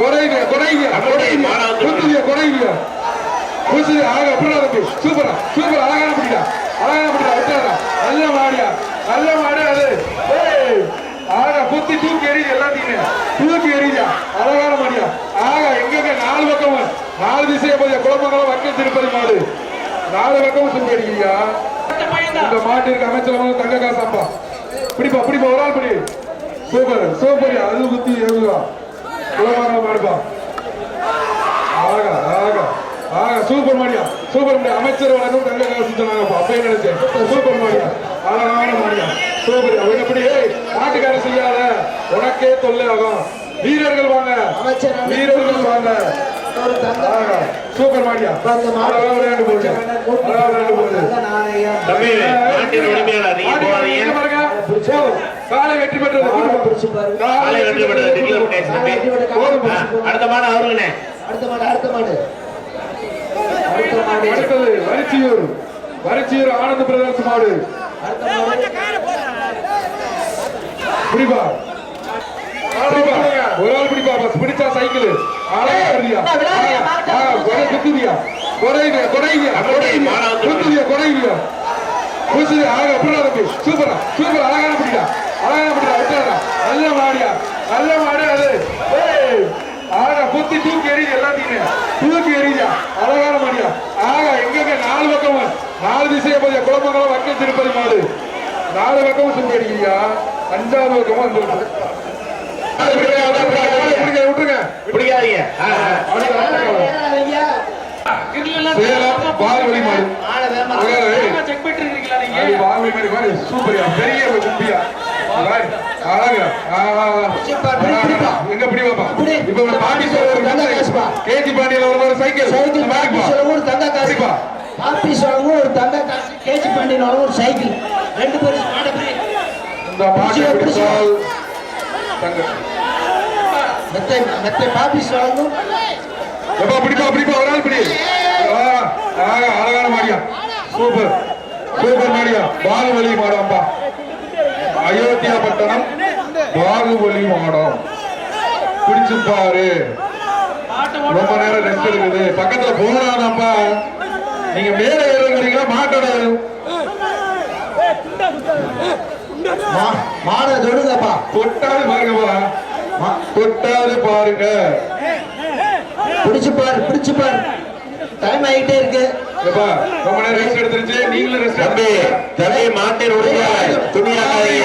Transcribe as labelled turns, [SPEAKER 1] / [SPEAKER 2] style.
[SPEAKER 1] குறைங்க குறைங்க குறைங்க குத்துதிய குறைங்க குத்துதி அழகா அப்படிடா தம்பி சூப்பரா. சூப்பர். அழகான பிடிடா அழகான பிடிடா விட்டாரா நல்ல மாடியா. நல்ல மாடு அது. ஏய், அழகா குத்தி தூக்கி எறியுது எல்லாத்தையுமே தூக்கி எறியா அழகான மாடியா. ஆகா எங்கெங்க நாலு பக்கம் நாலு திசையை போய் குழம்புங்களும் வக்கல் திருப்பதி மாடு. நாலு பக்கமும் சுத்தி அடிக்கிறியா இந்த மாட்டிற்கு அமைச்சர் தங்க காசாப்பா பிடிப்பா பிடிப்பா. ஒரு ஆள் பிடி. சூப்பர். சூப்பர் அது குத்தி எழுதுவா ஆகா ஆகா ஆகா சூப்பர் மாடியா சூப்பர் மாடியா. அமைச்சர் தங்க காசு சொன்னாங்கப்பா அப்பயே நினைச்சேன்? சூப்பர் மாடியா அழகான மாடியா. சூப்பர். அவங்க எப்படி ஏய் நாட்டுக்கார செய்யாத. உனக்கே தொல்லை ஆகும். வீரர்கள் வாங்க.
[SPEAKER 2] அமைச்சர்
[SPEAKER 1] வீரர்கள் வாங்க. சூப்பர் மாடியா. விளையாண்டு போகுது அழகா விளையாண்டு போகுது காலை வெற்றி பெற்றது
[SPEAKER 3] காலை வெற்றி பெற்றது டிக்ளேர் பண்ணியாச்சு அடுத்த மாடு அவருங்கண்ணே
[SPEAKER 2] அடுத்த மாடு அடுத்த மாடு அடுத்த மாடு
[SPEAKER 1] அடுத்தது வரிச்சியூர் வரிச்சியூர் ஆனந்த மாடு
[SPEAKER 2] அடுத்த மாடு
[SPEAKER 1] ஒரு ஆள் பிடிப்பா பஸ் பிடிச்சா சைக்கிள் குத்துதியா குத்துதியா குத்துதியா தம்பி சூப்பர் அழகான பிடிடா அழகான பிடிடா விட்டாரா நல்ல மாடியா நல்ல மாடு அது ஏய், அழகா குத்தி தூக்கி எறியுது எல்லாத்தையுமே தூக்கி எறியா அழகான மாடியா ஆகா எங்கெங்க நாலு பக்கம் நாலு திசையை போய் குழம்புங்களும் வக்கல் திருப்பதி மாடு. நாலு பக்கமும் சுத்தி அடிக்கிறியா? அஞ்சாவது பக்கமும் வந்துருக்கு விட்டுருங்க
[SPEAKER 3] பிடிக்காதீங்க.
[SPEAKER 1] பால்வழி மாடு. பால்வழி மாடு பாரு சூப்பரியா பெரிய கும்பியா. எங்க பிடி பாப்பா
[SPEAKER 2] பிடி.
[SPEAKER 1] இப்ப பாண்டி சார் ஒரு
[SPEAKER 2] தங்க காசுப்பா.
[SPEAKER 1] கேஜி பாண்டியில ஒரு ஒரு சைக்கிள்
[SPEAKER 2] சைக்கிள்
[SPEAKER 1] மாதிரி
[SPEAKER 2] பாப்பி
[SPEAKER 1] பா.
[SPEAKER 2] சொல்லவும் ஒரு தங்க காசு
[SPEAKER 1] பிடிப்பா.
[SPEAKER 2] பாப்பி சொல்லவும் ஒரு தங்க கேஜி பாண்டியன் ஒரு சைக்கிள் ரெண்டு பேரும்.
[SPEAKER 1] இந்த பிடித்தால் தங்க
[SPEAKER 2] மெத்தை மெத்தை பாப்பி சொல்லவும்
[SPEAKER 1] எப்பா பிடிப்பா பிடிப்பா ஒரு ஆள் பிடி. அழகான மாடியா. சூப்பர். சூப்பர் மாடியா. பாகுபலி மாடம்பா அயோத்தியா பட்டணம் பாகுபலி மாடம். பிடிச்சு பாரு. ரொம்ப நேரம் ரெஸ்ட் இருக்குது பக்கத்துல போனாதாப்பா நீங்க மேல ஏறுறீங்களா மாட்டோட
[SPEAKER 2] மாடை தொடுங்கப்பா.
[SPEAKER 1] தொட்டாது பாருங்கப்பா
[SPEAKER 2] மா-
[SPEAKER 1] தொட்டாது பாருங்க.
[SPEAKER 2] பிடிச்சு பாரு பிடிச்சு பாரு. டைம் ஆகிட்டே இருக்கு.
[SPEAKER 1] ரொம்ப நேரம் ரெஸ்ட் எடுத்துருச்சு. நீங்களும் ரெஸ்ட்
[SPEAKER 3] தம்பி தம்பி மாட்டின் துணியாக்காதீங்க.